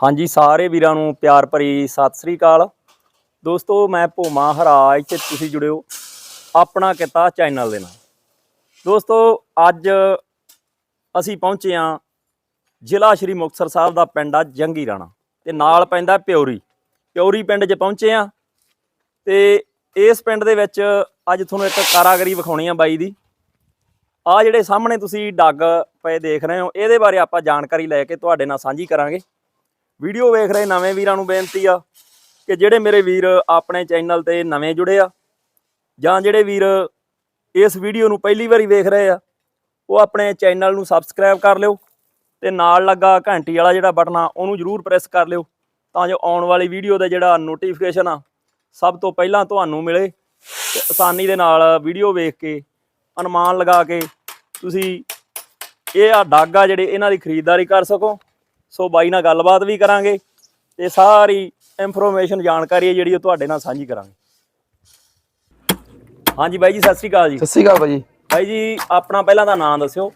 ਹਾਂਜੀ, ਸਾਰੇ ਵੀਰਾਂ ਨੂੰ ਪਿਆਰ ਭਰੀ ਸਤਿ ਸ੍ਰੀ ਅਕਾਲ। ਦੋਸਤੋ, ਮੈਂ ਭੋਮਾ ਹਰਾਜ ਤੇ ਤੁਸੀਂ ਜੁੜਿਓ ਆਪਣਾ ਕਿੱਤਾ ਚੈਨਲ ਦੇ ਨਾਲ। ਦੋਸਤੋ, ਅੱਜ ਅਸੀਂ ਪਹੁੰਚੇ ਹਾਂ ਜ਼ਿਲ੍ਹਾ ਸ਼੍ਰੀ ਮੁਕਤਸਰ ਸਾਹਿਬ ਦਾ ਪਿੰਡ ਆ ਜੰਗੀ ਰਾਣਾ ਤੇ ਨਾਲ ਪੈਂਦਾ ਪਿਉਰੀ ਪਿਉਰੀ ਪਿੰਡ 'ਚ ਪਹੁੰਚੇ ਆ ਤੇ ਇਸ ਪਿੰਡ ਦੇ ਵਿੱਚ ਅੱਜ ਤੁਹਾਨੂੰ ਇੱਕ ਕਾਰਾਗਰੀ ਵਿਖਾਉਣੀ ਆ ਬਾਈ ਦੀ। ਆ ਜਿਹੜੇ ਸਾਹਮਣੇ ਤੁਸੀਂ ਡੱਗ ਪਏ ਦੇਖ ਰਹੇ ਹੋ, ਇਹਦੇ ਬਾਰੇ ਆਪਾਂ ਜਾਣਕਾਰੀ ਲੈ ਕੇ ਤੁਹਾਡੇ ਨਾਲ ਸਾਂਝੀ ਕਰਾਂਗੇ। ਵੀਡੀਓ ਵੇਖ ਰਹੇ ਨਵੇਂ ਵੀਰਾਂ ਨੂੰ ਬੇਨਤੀ ਆ ਕਿ ਜਿਹੜੇ ਮੇਰੇ ਵੀਰ ਆਪਣੇ ਚੈਨਲ ਤੇ ਨਵੇਂ ਜੁੜੇ ਆ ਜਾਂ ਜਿਹੜੇ ਵੀਰ ਇਸ ਵੀਡੀਓ ਨੂੰ ਪਹਿਲੀ ਵਾਰੀ ਵੇਖ ਰਹੇ ਆ, ਉਹ ਆਪਣੇ ਚੈਨਲ ਨੂੰ ਸਬਸਕ੍ਰਾਈਬ ਕਰ ਲਿਓ ਤੇ ਨਾਲ ਲੱਗਾ ਘੰਟੀ ਵਾਲਾ ਜਿਹੜਾ ਬਟਨ ਆ, ਉਹਨੂੰ ਜਰੂਰ ਪ੍ਰੈਸ ਕਰ ਲਿਓ ਤਾਂ ਜੋ ਆਉਣ ਵਾਲੀ ਵੀਡੀਓ ਦਾ ਜਿਹੜਾ ਨੋਟੀਫਿਕੇਸ਼ਨ ਆ, ਸਭ ਤੋਂ ਪਹਿਲਾਂ ਤੁਹਾਨੂੰ ਮਿਲੇ ਤੇ ਆਸਾਨੀ ਦੇ ਨਾਲ ਵੀਡੀਓ ਵੇਖ ਕੇ, ਅਨੁਮਾਨ ਲਗਾ ਕੇ ਤੁਸੀਂ ਇਹ ਆ ਡਾਗਾ ਜਿਹੜੇ ਇਹਨਾਂ ਦੀ ਖਰੀਦਦਾਰੀ ਕਰ ਸਕੋ। ਸੋ ਬਾਈ ਨਾਲ ਗੱਲਬਾਤ ਵੀ ਕਰਾਂਗੇ ਤੇ ਸਾਰੀ ਇਨਫੋਰਮੇਸ਼ਨ ਜਾਣਕਾਰੀ ਹੈ ਜਿਹੜੀ ਉਹ ਤੁਹਾਡੇ ਨਾਲ ਸਾਂਝੀ ਕਰਾਂਗੇ। ਹਾਂਜੀ ਬਾਈ ਜੀ ਸਤਿ ਸ੍ਰੀ ਅਕਾਲ ਜੀ। ਸਤਿ ਸ਼੍ਰੀ ਅਕਾਲ ਭਾਜੀ ਬਾਈ ਜੀ ਆਪਣਾ ਪਹਿਲਾਂ ਦਾ ਨਾਮ ਦੱਸਿਓ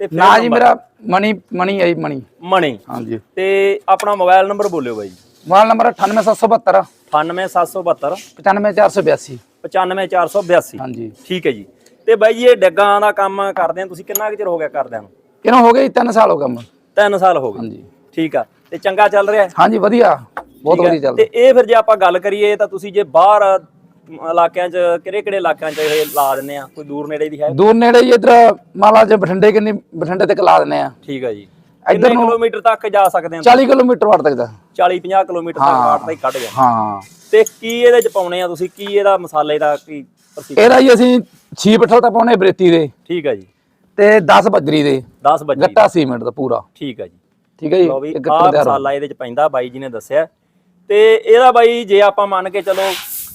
ਤੇ ਫਿਰ ਨਾ ਜੀ। ਮੇਰਾ ਮਣੀ ਮਣੀ ਜੀ ਮਣੀ ਮਣੀ ਹਾਂਜੀ। ਤੇ ਆਪਣਾ ਮੋਬਾਈਲ ਨੰਬਰ ਬੋਲਿਓ ਬਾਈ ਜੀ। ਮੋਬਾਈਲ ਨੰਬਰ 98772 98772 95482 95482 ਹਾਂਜੀ। ਠੀਕ ਹੈ ਜੀ। ਤੇ ਬਾਈ ਜੀ ਇਹ ਡੱਗਾਂ ਦਾ ਕੰਮ ਕਰਦੇ ਆ। ਤੁਸੀਂ ਕਿੰਨਾ ਕੁ ਚਿਰ ਹੋ ਗਿਆ ਕਰਦਿਆਂ ਨੂੰ? ਕਿਹਨੂੰ ਹੋ ਗਏ 3 ਸਾਲ ਹੋ ਕੰਮ। 3 ਸਾਲ ਹੋ ਗਏ। ਹਾਂਜੀ। ਠੀਕ ਆ। ਤੇ ਚੰਗਾ ਚੱਲ ਰਿਹਾ ਹੈ? ਹਾਂਜੀ ਵਧੀਆ। ਬਹੁਤ ਠੀਕ ਹੈ। ਵਧੀਆ ਚੱਲਦਾ। ਤੇ ਇਹ ਫਿਰ ਜੇ ਆਪਾਂ ਗੱਲ ਕਰੀਏ ਤਾਂ ਤੁਸੀਂ ਜੇ ਬਾਹਰ ਇਲਾਕਿਆਂ 'ਚ ਕਿਹੜੇ ਕਿਹੜੇ ਇਲਾਕਿਆਂ 'ਚ ਇਹ ਲਾ ਦਿੰਦੇ ਆ? ਕੋਈ ਦੂਰ ਨੇੜੇ ਦੀ ਹੈ? ਦੂਰ ਨੇੜੇ ਜੀ ਇਧਰ ਮਾਲਾ ਜੇ ਬਠਿੰਡੇ ਕਿੰਨੀ ਬਠਿੰਡੇ ਤੱਕ ਲਾ ਦਿੰਦੇ ਆ। ਠੀਕ ਆ ਜੀ। ਇੱਧਰ ਕਿੰਨੇ ਨੂੰ- ਕਿਲੋਮੀਟਰ ਤੱਕ ਜਾ ਸਕਦੇ ਆ 40 ਕਿਲੋਮੀਟਰ ਵਾਟ ਤੱਕ ਦਾ। 40 50 ਕਿਲੋਮੀਟਰ ਤੱਕ ਦਾ ਹੀ ਕੱਢ ਗਿਆ। ਹਾਂ। ਤੇ ਕੀ ਇਹਦੇ 'ਚ ਪਾਉਣੇ ਆ ਤੁਸੀਂ? ਕੀ ਇਹਦਾ ਮਸਾਲੇ ਦਾ ਕੀ ਪ੍ਰੋਸੀਜਰ ਇਹਦਾ ਜੀ ਅਸੀਂ 6 ਪੱਠਲ ਤਾਂ ਪਾਉਣੇ ਬਰੇਤੀ ਦੇ। ਠੀਕ ਆ ਜੀ। ਤੇ 10 ਬੱਜਰੀ ਦੇ। 10 ਵਜੇ ਗੱਟਾ ਸੀਮੈਂਟ ਦਾ ਪੂਰਾ। ਠੀਕ ਆ ਜੀ। ਠੀਕ ਹੈ ਜੀ ਇੱਕ ਮਸਾਲਾ ਇਹਦੇ 'ਚ ਪੈਂਦਾ ਬਾਈ ਜੀ ਨੇ ਦੱਸਿਆ। ਤੇ ਇਹਦਾ ਬਾਈ ਜੇ ਆਪਾਂ ਮੰਨ ਕੇ ਚਲੋ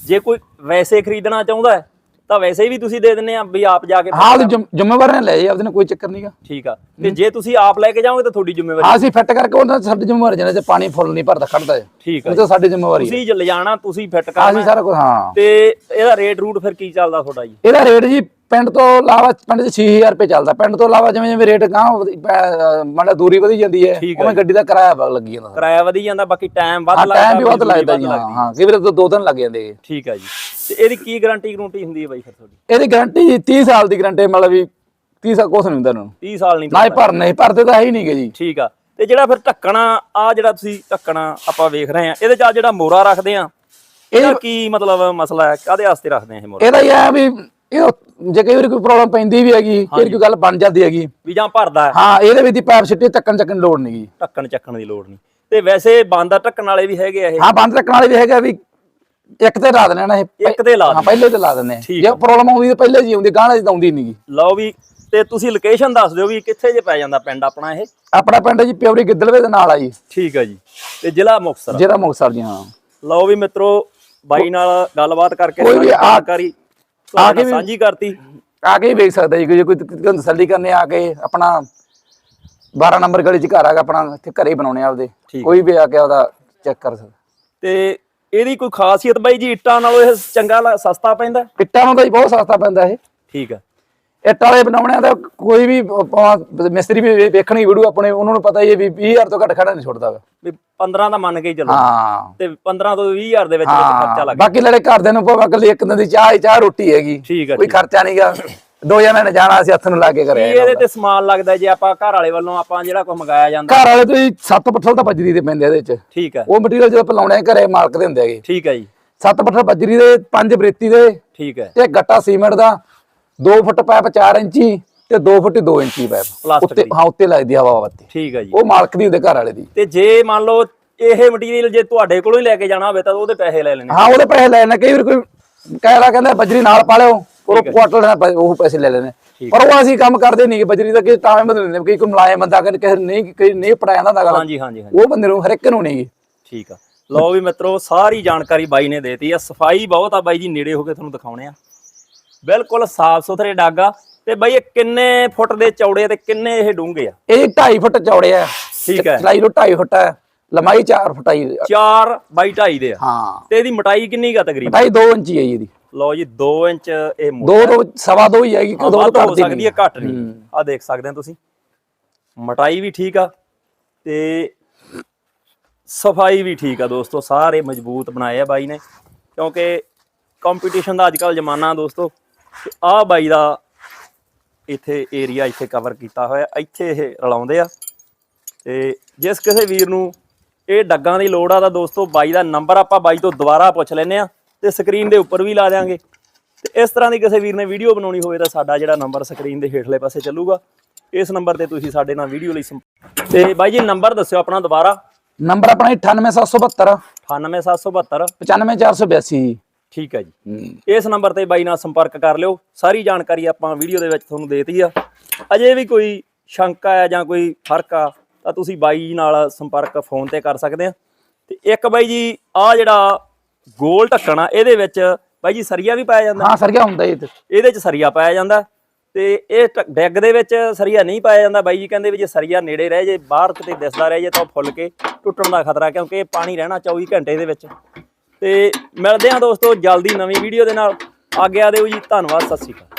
ਜੇ ਕੋਈ ਵੈਸੇ ਖਰੀਦਣਾ ਚਾਹੁੰਦਾ ਤਾਂ ਵੈਸੇ ਵੀ ਤੁਸੀਂ ਦੇ ਦਿੰਨੇ ਆ ਵੀ ਆਪ ਜਾ ਕੇ ਹਾਂ ਜ਼ਿੰਮੇਵਾਰ ਨੇ ਲੈ ਜੀ ਆਪਦੇ ਨਾਲ ਕੋਈ ਚੱਕਰ ਨਹੀਂਗਾ ਠੀਕ ਆ। ਤੇ ਜੇ ਤੁਸੀਂ ਆਪ ਲੈ ਕੇ ਜਾਓਗੇ ਤਾਂ ਤੁਹਾਡੀ ਜ਼ਿੰਮੇਵਾਰੀ ਹਾਂ ਅਸੀਂ ਫਿੱਟ ਕਰਕੇ ਉਹਨਾਂ ਸਾਡੀ ਜ਼ਿੰਮੇਵਾਰੀ ਜਿਹਨਾਂ ਚ ਪਾਣੀ ਫੁੱਲ ਨਹੀਂ ਭਰਦਾ ਖੜਦਾ ਹੈ। ਠੀਕ ਆ ਉਹ ਤਾਂ ਸਾਡੀ ਜ਼ਿੰਮੇਵਾਰੀ ਤੁਸੀਂ ਜੇ ਲਿਜਾਣਾ ਤੁਸੀਂ ਫਿੱਟ ਹਾਂ ਅਸੀਂ ਕਰਨਾ। ਸਾਰਾ ਕੁਝ ਹਾਂ। ਤੇ ਇਹਦਾ ਰੇਟ ਰੂਟ ਫਿਰ ਕੀ ਚੱਲਦਾ ਤੁਹਾਡਾ ਜੀ? ਇਹਦਾ ਰੇਟ ਜੀ ਪਿੰਡ ਤੋਂ ਇਲਾਵਾ ਪਿੰਡ 'ਚ 6000 ਰੁਪਏ ਚੱਲਦਾ। ਪਿੰਡ ਤੋਂ ਇਲਾਵਾ ਜਿਵੇਂ ਜਿਵੇਂ ਰੇਟ ਗਾਂ ਮਤਲਬ ਦੂਰੀ ਵਧੀ ਜਾਂਦੀ ਹੈ ਹੈ ਉਵੇਂ ਗੱਡੀ ਦਾ ਕਿਰਾਇਆ ਲੱਗੀ ਜਾਂਦਾ। ਕਿਰਾਇਆ ਵਧੀ ਜਾਂਦਾ ਬਾਕੀ ਟਾਈਮ ਵੱਧ ਹਾਂ ਲੱਗਦਾ ਟਾਈਮ ਵੀ ਵੱਧ ਲੱਗਦਾ ਜੀ ਹਾਂ ਹਾਂ। ਕਈ ਵਾਰ ਤਾਂ ਦੋ ਦਿਨ ਲੱਗ ਜਾਂਦੇ ਹੈ। ਠੀਕ ਆ ਜੀ। ਤੇ ਇਹਦੀ ਕੀ ਗਾਰੰਟੀ ਗਰੰਟੀ ਹੁੰਦੀ ਹੈ ਬਾਈ ਫਿਰ ਤੁਹਾਡੀ? ਇਹਦੀ ਗਾਰੰਟੀ ਜੀ 30 ਸਾਲ ਦੀ ਗਾਰੰਟੀ ਮਤਲਬ ਵੀ 30 ਸਾਲ ਕੁਛ ਨਹੀਂ ਹੁੰਦਾ ਇਹਨੂੰ 30 ਸਾਲ ਨਹੀਂ ਨਾ ਹੀ ਭਰ ਨਹੀਂ ਭਰਦੇ ਤਾਂ ਹੈ ਹੀ ਨਹੀਂ ਗੇ ਜੀ। ਠੀਕ ਆ। ਤੇ ਜਿਹੜਾ ਫਿਰ ਢੱਕਣਾ ਆ ਜਿਹੜਾ ਤੁਸੀਂ ਢੱਕਣਾ ਆਪਾਂ ਵੇਖ ਰਹੇ ਆ ਇਹਦੇ ਚ ਜਿਹੜਾ ਮੋਰਾ ਰੱਖਦੇ ਆ ਇਹਦਾ ਕੀ ਮਤਲਬ ਮਸਲਾ ਹੈ? ਕਾਦੇ ਵਾਸਤੇ ਰੱਖਦੇ ਆ ਇਹ ਮੋਰਾ ਇਹਦਾ ਹੀ ਆ ਵੀ ਇਹ ਜੇ ਕਈ ਵਾਰ ਕੋਈ ਪ੍ਰੋਬਲਮ ਪੈਂਦੀ ਵੀ ਹੈਗੀ ਫਿਰ ਕੋਈ ਗੱਲ ਬਣ ਜਾਂਦੀ ਹੈਗੀ। ਵੀ ਜਾਂ ਭਰਦਾ ਹੈ। ਇਹਦੇ ਵਿੱਚ ਦੀ ਪਾਈਪ ਸਿੱਟੀ ਟੱਕਣ ਚੱਕਣ ਲੋੜ ਨਹੀਂ ਗੀ। ਢੱਕਣ ਚੱਕਣ ਦੀ ਲੋੜ ਨਹੀਂ ਤੇ ਵੈਸੇ ਬੰਦ ਢੱਕਣ ਵਾਲੇ ਵੀ ਹੈਗੇ ਆ ਇਹ? ਹਾਂ ਬੰਦ ਰੱਖਣ ਵਾਲੇ ਵੀ ਹੈਗਾ ਵੀ ਇੱਕ ਤੇ ਲਾ ਨਾ ਇਹ। ਇੱਕ ਤੇ ਲਾ ਹਾਂ ਪਹਿਲੇ ਤੇ ਲਾ ਦਿੰਦੇ ਆ। ਜੇ ਪ੍ਰੋਬਲਮ ਆਉਂਦੀ ਤਾਂ ਪਹਿਲੇ ਜੀ ਆਉਂਦੀ ਗਾਣਾ ਜੀ ਤਾਂ ਆਉਂਦੀ ਨਹੀਂ ਗੀ। ਲਓ ਵੀ ਤੇ ਤੁਸੀਂ ਲੋਕੇਸ਼ਨ ਦੱਸ ਦਿਓ ਵੀ ਕਿੱਥੇ ਜੇ ਪੈ ਜਾਂਦਾ ਪਿੰਡ ਆਪਣਾ ਇਹ? ਆਪਣਾ ਪਿੰਡ ਜੀ ਪਿਉਰੀ ਗਿੱਦਲਵੇ ਦੇ ਨਾਲ ਆ ਜੀ। ਠੀਕ ਆ ਜੀ। ਤੇ ਜ਼ਿਲ੍ਹਾ ਮੁਕਤਸਰ ਜਿਹੜਾ ਮੁਕਤਸਰ ਜੀ ਹਾਂ। ਲਓ ਵੀ ਮਿੱਤਰੋ ਬਾਈ ਨਾਲ ਗੱਲਬਾਤ ਕਰਕੇ ਸਾਰੀ ਆ- ਨਾਲ ਸਾਂਝੀ ਕਰਤੀ। ਆ ਕੇ ਹੀ ਵੇਖ ਸਕਦਾ ਜੀ ਜੇ ਕੋਈ ਤੁਹਾਨੂੰ ਤਸੱਲੀ ਕਰਨੇ ਆ ਕੇ ਆਪਣਾ 12 ਨੰਬਰ ਗਲੀ ਚ ਘਰ ਆਗਾ ਆਪਣਾ ਇੱਥੇ ਘਰੇ ਬਣਾਉਣੇ ਆਪਦੇ। ਕੋਈ ਵੀ ਆ ਕੇ ਉਹਦਾ ਚੈੱਕ ਕਰ ਸਕਦਾ। ਤੇ ਇਹਦੀ ਕੋਈ ਖਾਸੀਅਤ ਬਾਈ ਜੀ ਇੱਟਾਂ ਨਾਲੋਂ ਇਹ ਚੰਗਾ ਸਸਤਾ ਪੈਂਦਾ? ਇੱਟਾਂ ਨੂੰ ਤਾਂ ਬਹੁਤ ਸਸਤਾ ਪੈਂਦਾ ਇਹ। ਠੀਕ ਆ ਇੱਟ ਵਾਲੇ ਬਣਾਉਣਿਆਂ ਦਾ ਕੋਈ ਵੀ ਆਪਾਂ ਮਿਸਤਰੀ ਵੀ ਵੇਖਣੀ ਵੀਡੀਓ ਆਪਣੇ ਉਹਨਾਂ ਨੂੰ ਪਤਾ ਹੀ ਹੈ ਵੀ 20000 ਤੋਂ ਘੱਟ ਖੜਾ ਨਹੀਂ ਛੁੱਟਦਾ ਗਾ। ਵੀ 15 ਦਾ ਮੰਨ ਕੇ ਹੀ ਚੱਲੋ। ਹਾਂ। ਤੇ 15 ਤੋਂ 20000 ਦੇ ਵਿੱਚ ਵਿੱਚ ਖਰਚਾ ਹਾਂ ਲੱਗ ਬਾਕੀ ਲੜੇ ਘਰਦਿਆਂ ਨੂੰ ਭਾਵੇਂ ਅਗਲੀ ਇੱਕ ਦਿਨ ਦੀ ਚਾਹ ਹੀ ਚਾਹ ਰੋਟੀ ਹੈਗੀ। ਆ ਕੋਈ ਆ। ਖਰਚਾ ਨਹੀਂਗਾ ਦੋ ਜਣਾਂ ਨੇ ਜਾਣਾ ਅਸੀਂ ਹੱਥ ਨੂੰ ਲਾ ਕੇ ਕਰਿਆ ਇਹਦੇ ਤੇ ਸਮਾਨ ਲੱਗਦਾ ਜੇ ਆਪਾਂ ਘਰ ਵਾਲੇ ਵੱਲੋਂ ਆਪਾਂ ਜਿਹੜਾ ਕੁਝ ਮੰਗਾਇਆ ਜਾਂਦਾ? ਘਰ ਵਾਲੇ ਤੋਂ ਹੀ ਸੱਤ ਪੱਠਲ ਤਾਂ ਬਜਰੀ ਦੇ ਪੈਂਦੇ ਆ ਇਹਦੇ ਚ ਠੀਕ ਆ। ਉਹ ਮਟੀਰੀਅਲ ਜਦੋਂ ਆਪਾਂ ਲਾਉਣੇ ਆ ਘਰੇ ਮਾਲਕ ਦੇ ਹੁੰਦੇ ਹੈਗੇ। ਠੀਕ ਆ ਜੀ। ਸੱਤ ਪੱਠਲ ਬਜਰੀ ਦੇ ਪੰਜ ਬਰੇਤੀ ਦੇ। ਠੀਕ ਹੈ ਤੇ ਗੱਟਾ ਸੀਮੈਂਟ ਦਾ। 2 ਫੁੱਟ ਪਾਈਪ 4 ਇੰਚੀ ਤੇ 2 ਫੁੱਟ 2 ਇੰਚੀ ਪਾਈਪ। ਉੱਤੇ ਦੀ। ਹਾਂ ਉੱਤੇ ਲੱਗਦੀ ਹਵਾ ਵਾਤੇ ਠੀਕ ਆ ਜੀ। ਉਹ ਮਾਲਕ ਦੀ ਹੁੰਦੇ ਘਰ ਵਾਲੇ ਦੀ। ਤੇ ਜੇ ਮੰਨ ਲਓ ਇਹ ਮਟੀਰੀਅਲ ਜੇ ਤੁਹਾਡੇ ਕੋਲੋਂ ਹੀ ਲੈ ਕੇ ਜਾਣਾ ਹੋਵੇ ਤਾਂ ਉਹਦੇ ਪੈਸੇ ਲੈ ਲੈਣੇ। ਹਾਂ ਉਹਦੇ ਪੈਸੇ ਲੈ ਲੈਣੇ। ਕਈ ਵਾਰ ਕੋਈ ਕਹਿਰਾ ਕਹਿੰਦਾ ਬਜਰੀ ਨਾਲ ਪਾ ਲਿਓ। ਉਹ ਕੁਆਟਰ ਲੈਣਾ ਪੈ- ਉਹ ਪੈਸੇ ਲੈ ਲੈਣੇ। ਪਰ ਉਹ ਅਸੀਂ ਕੰਮ ਕਰਦੇ ਨਹੀਂ ਬਜਰੀ ਦਾ ਕਿ ਤਾਂ ਬਦਲ ਲੈਂਦੇ ਕਈ ਕੋਈ ਮੁਲਾਇਮ ਬੰਦਾ ਕਿ ਕਿਸੇ ਨੂੰ ਨਹੀਂ ਕਈ ਨਹੀਂ ਪੜਾਇਆ ਜਾਂਦਾ ਹਾਂਜੀ ਹਾਂਜੀ ਹਾਂਜੀ। ਉਹ ਬੰਦੇ ਨੂੰ ਹਰ ਇੱਕ ਨੂੰ ਨਹੀਂ। ਠੀਕ ਆ। ਲਓ ਵੀ ਮਿੱਤਰੋ ਸਾਰੀ ਜਾਣਕਾਰੀ ਬਾਈ ਨੇ ਦੇਤੀ ਆ। ਸਫ਼ਾਈ ਬਹੁਤ ਆ ਬਾਈ ਜੀ ਨੇੜੇ ਹੋ ਕੇ ਤੁਹਾਨੂੰ ਦਿਖਾਉਣੇ ਆ। ਬਿਲਕੁਲ ਸਾਫ਼ ਸੁਥਰੇ ਡੱਗ ਆ ਤੇ ਬਾਈ ਇਹ ਕਿੰਨੇ ਫੁੱਟ ਦੇ ਚੌੜੇ ਤੇ ਕਿੰਨੇ ਇਹ ਡੂੰਘੇ ਆ? ਇਹ 2.5 ਫੁੱਟ ਚੌੜੇ ਆ। ਠੀਕ ਹੈ। ਚਲਾਈ ਲੋ 2.5 ਫੁੱਟ ਹੈ ਲੰਮਾਈ 4 ਫੁੱਟ ਆਈ 4 ਬਾਈ 2.5 ਦੇ ਆ। ਹਾਂ। ਤੇ ਇਹਦੀ ਮੋਟਾਈ ਕਿੰਨੀ ਗਾ ਤਕਰੀਬਨ? ਢਾਈ 2 ਇੰਚੀ ਹੈ ਜੀ ਇਹਦੀ। ਲਓ ਜੀ 2 ਇੰਚ ਇਹ ਮੋਟਾ ਦੋ ਦੋ ਸਵਾ ਹੀ ਹੈਗੀ ਹਾਂ, ਦੋ ਵੱਧ ਤੋਂ ਹੋ ਸਕਦੀ ਹੈ ਘੱਟ ਨਹੀਂ। ਆ ਦੇਖ ਸਕਦੇ ਹੋ ਤੁਸੀਂ। ਮਟਾਈ ਵੀ ਠੀਕ ਆ ਤੇ ਸਫ਼ਾਈ ਵੀ ਠੀਕ ਆ ਦੋਸਤੋ। ਸਾਰੇ ਮਜ਼ਬੂਤ ਬਣਾਏ ਆ ਬਾਈ ਨੇ। ਕਿਉਂਕਿ ਕੰਪੀਟੀਸ਼ਨ ਦਾ ਅੱਜਕੱਲ ਜ਼ਮਾਨਾ ਦੋਸਤੋ। ਆਹ ਬਾਈ ਦਾ ਇੱਥੇ ਏਰੀਆ ਇੱਥੇ ਕਵਰ ਕੀਤਾ ਹੋਇਆ ਇੱਥੇ ਇਹ ਰਲਾਉਂਦੇ ਆ। ਤੇ ਜਿਸ ਕਿਸੇ ਵੀਰ ਨੂੰ ਇਹ ਡੱਗਾਂ ਦੀ ਲੋੜ ਆ ਤਾਂ ਦੋਸਤੋ ਬਾਈ ਦਾ ਨੰਬਰ ਆਪਾਂ ਬਾਈ ਤੋਂ ਦੁਬਾਰਾ ਪੁੱਛ ਲੈਨੇ ਆ ਤੇ ਸਕਰੀਨ ਦੇ ਉੱਪਰ ਵੀ ਲਾ ਦਿਆਂਗੇ। ਤੇ ਇਸ ਤਰ੍ਹਾਂ ਦੀ ਕਿਸੇ ਵੀਰ ਨੇ ਵੀਡੀਓ ਬਣਾਉਣੀ ਹੋਵੇ ਤਾਂ ਸਾਡਾ ਜਿਹੜਾ ਨੰਬਰ ਸਕਰੀਨ ਦੇ ਹੇਠਲੇ ਪਾਸੇ ਚੱਲੂਗਾ। ਇਸ ਨੰਬਰ ਤੇ ਤੁਸੀਂ ਸਾਡੇ ਨਾਲ ਵੀਡੀਓ ਲਈ ਤੇ ਬਾਈ ਜੀ ਨੰਬਰ ਦੱਸਿਓ ਆਪਣਾ ਦੁਬਾਰਾ। ਨੰਬਰ ਆਪਣਾ 98772 98772 95482 ਠੀਕ ਹੈ ਜੀ। ਇਸ ਨੰਬਰ ਤੇ ਬਾਈ ਨਾਲ ਸੰਪਰਕ ਕਰ ਲਿਓ। ਸਾਰੀ ਜਾਣਕਾਰੀ ਆਪਾਂ ਵੀਡੀਓ ਦੇ ਵਿੱਚ ਤੁਹਾਨੂੰ ਦੇਤੀ ਆ। ਅਜੇ ਵੀ ਕੋਈ ਸ਼ੰਕਾ ਹੈ ਜਾਂ ਕੋਈ ਫ਼ਰਕ ਆ ਤਾਂ ਤੁਸੀਂ ਬਾਈ ਨਾਲ ਸੰਪਰਕ ਫੋਨ ਤੇ ਕਰ ਸਕਦੇ ਆ। ਤੇ ਇੱਕ ਬਾਈ ਜੀ ਆ ਜਿਹੜਾ ਗੋਲ ਢੱਕਣ ਆ ਇਹਦੇ ਵਿੱਚ ਬਾਈ ਜੀ ਸਰੀਆ ਵੀ ਪਾਇਆ ਜਾਂਦਾ। ਹਾਂ ਸਰ ਗਿਆ ਹੁੰਦਾ ਇਹ ਤੇ ਇਹਦੇ ਚ ਸਰੀਆ ਪਾਇਆ ਜਾਂਦਾ। ਤੇ ਇਹ ਡੈਗ ਦੇ ਵਿੱਚ ਸਰੀਆ ਨਹੀਂ ਪਾਇਆ ਜਾਂਦਾ। ਬਾਈ ਜੀ ਕਹਿੰਦੇ ਵੀ ਜੇ ਸਰੀਆ ਨੇੜੇ ਰਹਿ ਜੇ ਬਾਹਰ ਕਿਤੇ ਦਿਸਦਾ ਰਹਿ ਜੇ ਤਾਂ ਉਹ ਫੁੱਲ ਕੇ ਟੁੱਟਣ ਦਾ ਖਤਰਾ ਕਿਉਂਕਿ ਇਹ ਪਾਣੀ ਰਹਿਣਾ 24 ਘੰਟੇ ਦੇ ਵਿੱਚ। ਤੇ ਮਿਲਦੇ ਹਾਂ ਦੋਸਤੋ ਜਲਦੀ ਨਵੀਂ ਵੀਡੀਓ ਦੇ ਨਾਲ। ਆਗਿਆ ਦਿਓ ਜੀ, ਧੰਨਵਾਦ, ਸਤਿ ਸ਼੍ਰੀ ਅਕਾਲ।